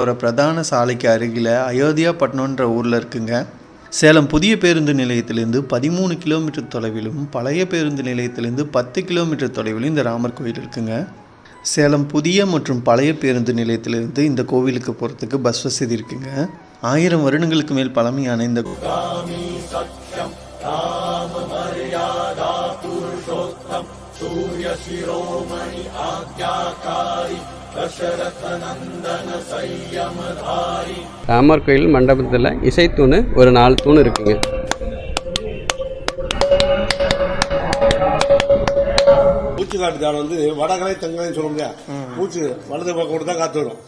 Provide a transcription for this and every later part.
ஒரு பிரதான சாலைக்கு அருகில் அயோத்தியாப்பட்டினம்ன்ற ஊரில் இருக்குங்க. சேலம் புதிய பேருந்து நிலையத்திலிருந்து பதிமூணு கிலோமீட்டர் தொலைவிலும் பழைய பேருந்து நிலையத்திலிருந்து பத்து கிலோமீட்டர் தொலைவிலும் இந்த ராமர் கோயில் இருக்குங்க. சேலம் புதிய மற்றும் பழைய பேருந்து நிலையத்திலிருந்து இந்த கோவிலுக்கு போகிறதுக்கு பஸ் வசதி இருக்குங்க. ஆயிரம் வருடங்களுக்கு மேல் பழமையான இந்த ராமர் கோயில் மண்டபத்தில் இசைத்தூண் ஒரு நாலு தூண் இருக்குங்க. மூச்சு காட்டு தானம் வந்து வடகலை தெங்கலைன்னு சொல்ல முடியாது மூச்சு வலது பக்கம் கூட தான் காத்து வரும்.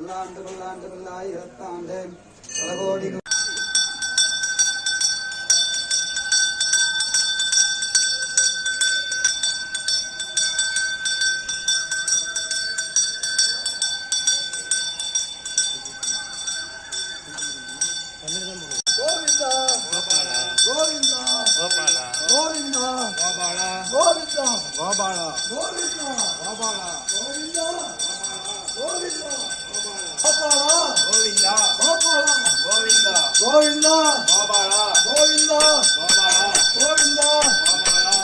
பல்லாண்டு பல்லாண்டு பல்லாயிரத்தாண்டு பல கோடி கோபாலா. கோவிந்தா! கோபாலா. கோவிந்தா! கோபாலா. கோவிந்தா! கோவிந்தா! கோவிந்தா கோபாலா கோவிந்தா கோபாலா கோவிந்தா கோவிந்தா கோபாலா கோவிந்தா கோபாலா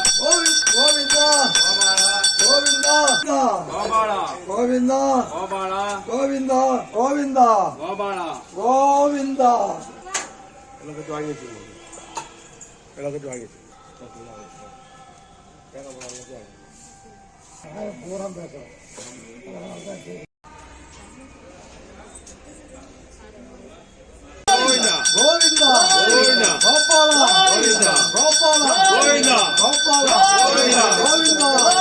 கோவிந்தா கோபாலா கோவிந்தா கோபாலா கோவிந்தா கோபாலா கோவிந்தா கோபாலா கோவிந்தா கோவிந்தா கோபாலா கோவிந்தா விளக்கத்து வாங்கி வச்சுக்கோங்க விளக்கத்து வாங்கி வச்சுக்கோங்க பூரா பேசுறோம் கோவிந்தா கோவிந்தா கோபாலா கோவிந்தா கோபாலா கோவிந்தா கோபாலா கோவிந்தா கோவிந்தா கோவிந்தா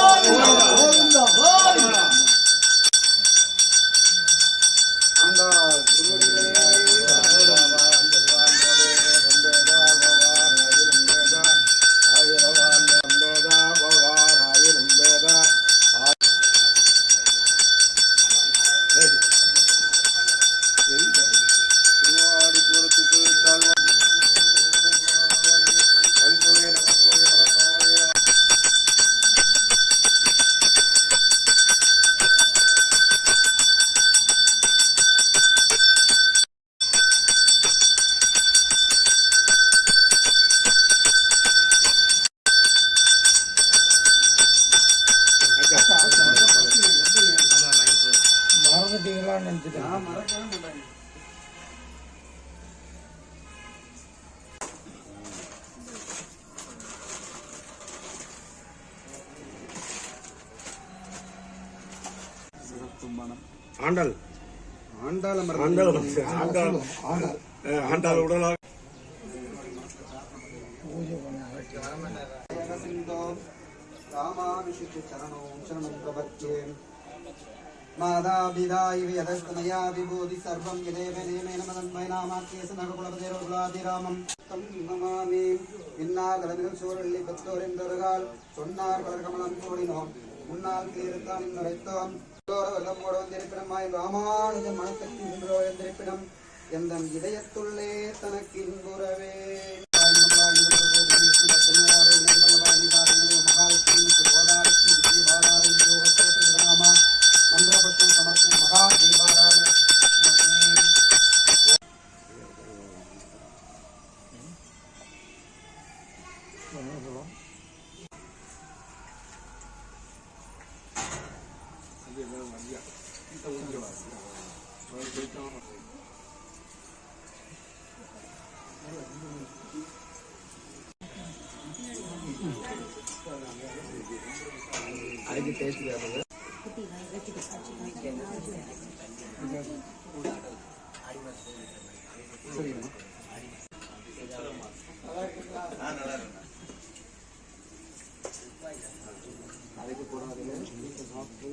ஆண்டாள். ஆண்டாள் ஆண்டாள் ஆண்டாள். ஆண்டாள். உடலாக சரணோ சரணம் பிரபத்யே மாதாபிதா இவ யதஸ்தமயா விபூதி சர்வம் யதேவ நேமேன மதன்மய நாமாக்கிய சனகுலபதேரோகுலாதிராமம் தம் நமாமி இன்னார் சூழல்லி பெற்றோர் என்றொருகால் சொன்னார் கலர்கமலம் கூடினோம். முன்னால் தீர்த்தான் நுரைத்தோம் வெள்ளமோடு வந்திருப்பிடமாய் ராமானுஜ மனத்திற்கு நின்றோ வந்திருப்பிடம் எந்த இதயத்துள்ளே தனக்கு இன்புறவே. அதுக்கு டேஸ்ட் வேணும் அதுக்கு போடாதுல சாப்பிட்டு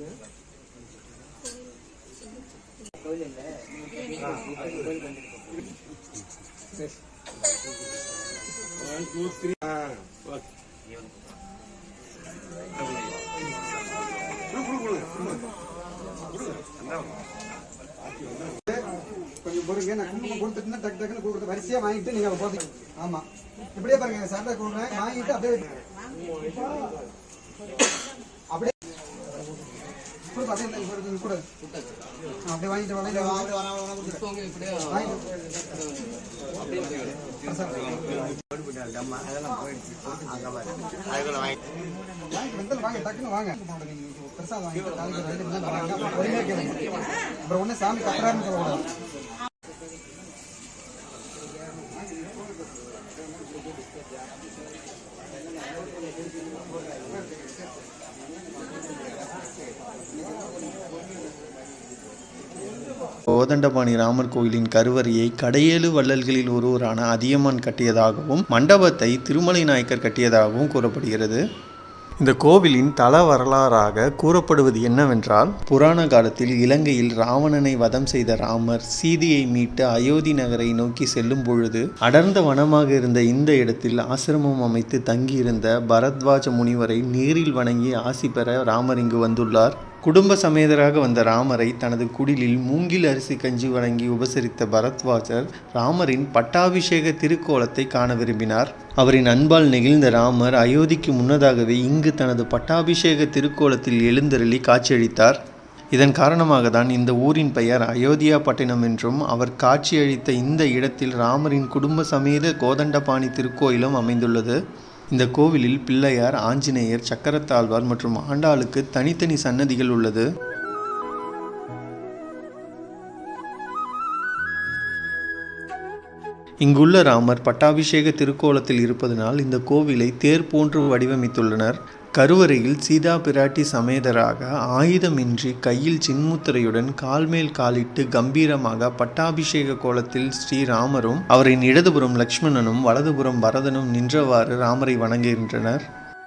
கொஞ்சம் பொறுங்க நான் கொடுத்துட்டு டக்கு டக்குனு கொடுக்குறது வரிசையா வாங்கிட்டு நீங்க போதும் ஆமா. இப்படியே பாருங்க சாண்டா கொடுக்குறேன் வாங்கிட்டு அப்படியே கொடு, அப்படியே இந்த கொடு, இந்த கொடு. அப்படியே வாங்கிட்டு வந்து வாங்க டக்குன்னு வாங்க. வாங்க. அப்புறம் ஒண்ணு சாமி கட்டுறாருன்னு சொல்லக்கூடாது. கோதண்டபாணி ராமர் கோயிலின் கருவறையை கடையேழு வள்ளல்களில் ஒருவரான அதியமான் கட்டியதாகவும் மண்டபத்தை திருமலை நாயக்கர் கட்டியதாகவும் கூறப்படுகிறது. இந்த கோவிலின் தல வரலாறாக கூறப்படுவது என்னவென்றால் புராண காலத்தில் இலங்கையில் ராவணனை வதம் செய்த ராமர் சீதையை மீட்டு அயோத்தி நகரை நோக்கி செல்லும் பொழுது அடர்ந்த வனமாக இருந்த இந்த இடத்தில் ஆசிரமம் அமைத்து தங்கியிருந்த பரத்வாஜ முனிவரை நேரில் வணங்கி ஆசி பெற ராமர் இங்கு வந்துள்ளார். குடும்ப சமேதராக வந்த ராமரை தனது குடிலில் மூங்கில் அரிசி கஞ்சி வழங்கி உபசரித்த பரத்வாஜர் ராமரின் பட்டாபிஷேக திருக்கோலத்தை காண விரும்பினார். அவரின் அன்பால் நெகிழ்ந்த ராமர் அயோத்திக்கு முன்னதாகவே இங்கு தனது பட்டாபிஷேக திருக்கோலத்தில் எழுந்தருளி காட்சியளித்தார். இதன் காரணமாக தான் இந்த ஊரின் பெயர் அயோத்தியா பட்டினம் என்றும் அவர் காட்சியளித்த இந்த இடத்தில் ராமரின் குடும்ப சமேத கோதண்டபாணி திருக்கோயிலும் அமைந்துள்ளது. இந்த கோவிலில் பிள்ளையார் ஆஞ்சநேயர் சக்கரத்தாழ்வார் மற்றும் ஆண்டாளுக்கு தனித்தனி சன்னதிகள் உள்ளது. இங்குள்ள ராமர் பட்டாபிஷேக திருக்கோலத்தில் இருப்பதனால் இந்த கோவிலை தேர் போன்று வடிவமைத்துள்ளனர். கருவறையில் சீதா பிராட்டி சமேதராக ஆயுதமின்றி கையில் சின்முத்திரையுடன் கால்மேல் காலிட்டு கம்பீரமாக பட்டாபிஷேக கோலத்தில் ஸ்ரீராமரும் அவரின் இடதுபுறம் லக்ஷ்மணனும் வலதுபுறம் பரதனும் நின்றவாறு ராமரை வணங்குகின்றனர்.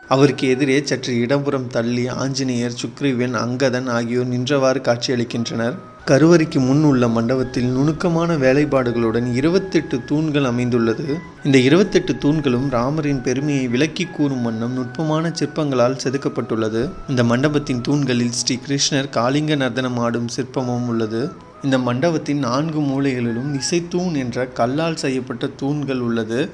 அவருக்கு எதிரே சற்று இடம்புறம் தள்ளி ஆஞ்சநேயர் சுக்ரீவன் அங்கதன் ஆகியோர் நின்றவாறு காட்சியளிக்கின்றனர். கருவறைக்கு முன் உள்ள மண்டபத்தில் நுணுக்கமான வேலைப்பாடுகளுடன் இருபத்தெட்டு தூண்கள் அமைந்துள்ளது. இந்த இருபத்தெட்டு தூண்களும் ராமரின் பெருமையை விளக்கி கூறும் வண்ணம் நுட்பமான சிற்பங்களால் செதுக்கப்பட்டுள்ளது. இந்த மண்டபத்தின் தூண்களில் ஸ்ரீ கிருஷ்ணர் காளிங்க நர்தனம் ஆடும் சிற்பமும் உள்ளது. இந்த மண்டபத்தின் நான்கு மூலைகளிலும் இசைத்தூண் என்ற கல்லால் செய்யப்பட்ட தூண்கள் உள்ளது.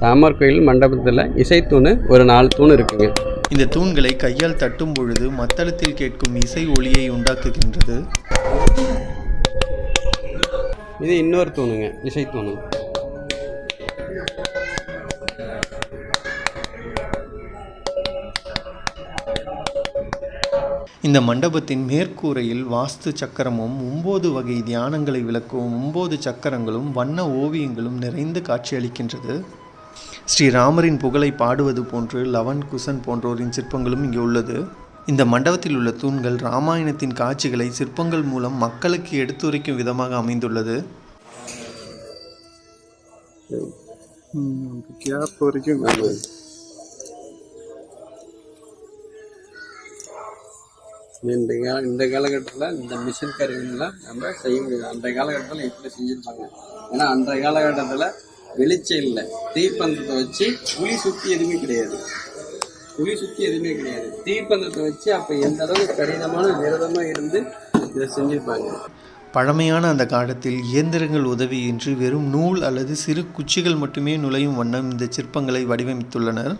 ராமர் கோயில் மண்டபத்தில் இசைத்தூண் ஒரு நாலு தூண் இருக்குங்க. இந்த தூண்களை கையால் தட்டும் பொழுது மத்தளத்தில் கேட்கும் இசை ஒளியை உண்டாக்குகின்றது. இது இன்னொரு தூணுங்க இசைத்தூணு இந்த மண்டபத்தின் மேற்கூரையில் வாஸ்து சக்கரமும் ஒம்பது வகை தியானங்களை விளக்கும் ஒன்பது சக்கரங்களும் வண்ண ஓவியங்களும் நிறைந்து காட்சியளிக்கின்றது. ஸ்ரீராமரின் புகழை பாடுவது போன்று லவன் குசன் போன்றோரின் சிற்பங்களும் இங்கே உள்ளது. இந்த மண்டபத்தில் உள்ள தூண்கள் ராமாயணத்தின் காட்சிகளை சிற்பங்கள் மூலம் மக்களுக்கு எடுத்துரைக்கும் விதமாக அமைந்துள்ளது. இந்த கால இந்த காலகட்டத்தில் இந்த மிஷின் கருவிலாம் நம்ம செய்ய முடியாது. அந்த காலகட்டத்தில் எப்படி செஞ்சுருப்பாங்க. ஏன்னா அந்த காலகட்டத்தில் வெளிச்சம் இல்லை. தீப்பந்தத்தை வச்சு புளி சுற்றி எதுவுமே கிடையாது. புளி சுற்றி எதுவுமே கிடையாது. தீப்பந்தத்தை வச்சு அப்போ எந்த அளவுக்கு கடினமான விரதமாக இருந்து இதை செஞ்சுருப்பாங்க. பழமையான அந்த காலத்தில் இயந்திரங்கள் உதவியின்றி வெறும் நூல் அல்லது சிறு குச்சிகள் மட்டுமே நுழையும் வண்ணம் இந்த சிற்பங்களை வடிவமைத்துள்ளனர்.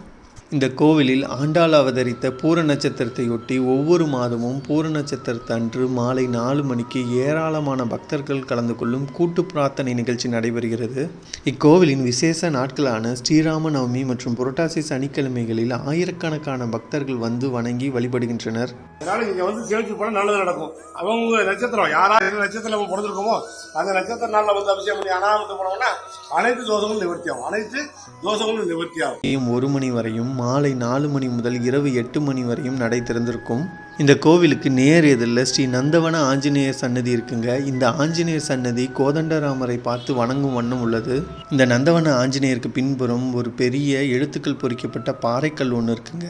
இந்த கோவிலில் ஆண்டாள் அவதரித்த பூர நட்சத்திரத்தையொட்டி ஒவ்வொரு மாதமும் பூர நட்சத்திரத்து அன்று மாலை நாலு மணிக்கு ஏராளமான பக்தர்கள் கலந்து கொள்ளும் கூட்டு பிரார்த்தனை நிகழ்ச்சி நடைபெறுகிறது. இக்கோவிலின் விசேஷ நாட்களான ஸ்ரீராம நவமி மற்றும் புரட்டாசி சனிக்கிழமைகளில் ஆயிரக்கணக்கான பக்தர்கள் வந்து வணங்கி வழிபடுகின்றனர். அதனால இங்க வந்து நல்லது நடக்கும். அவங்க நட்சத்திரம் யாரா எந்த நட்சத்திரம் நம்ம பிறந்திருக்கோமோ அந்த நட்சத்திர நாள்ல வந்து அபிஷேகம் பண்ணி அனாமத்து போனோம்னா அனைத்து தோஷங்களும் நிவர்த்தி ஆகும் அனைத்து தோஷங்களும் நிவர்த்தி ஆகும் மதியம் ஒரு மணி வரையும் மாலை நாலு மணி முதல் இரவு எட்டு மணி வரையும் நடை திறந்திருக்கும். இந்த கோவிலுக்கு நேர் எதிரில் ஸ்ரீ நந்தவன ஆஞ்சநேயர் சன்னதி இருக்குங்க. இந்த ஆஞ்சநேயர் சன்னதி கோதண்டராமரை பார்த்து வணங்கும் வண்ணம் உள்ளது. இந்த நந்தவன ஆஞ்சநேயருக்கு பின்புறம் ஒரு பெரிய எழுத்துக்கள் பொறிக்கப்பட்ட பாறைக்கல் ஒன்று இருக்குங்க.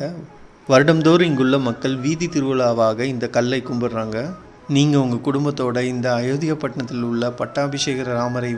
வருடந்தோறும் இங்குள்ள மக்கள் வீதி திருவிழாவாக இந்த கல்லை கும்பிடுறாங்க. நீங்கள் உங்கள் குடும்பத்தோட இந்த அயோத்தியா பட்டணத்தில் உள்ள பட்டாபிஷேக ராமரை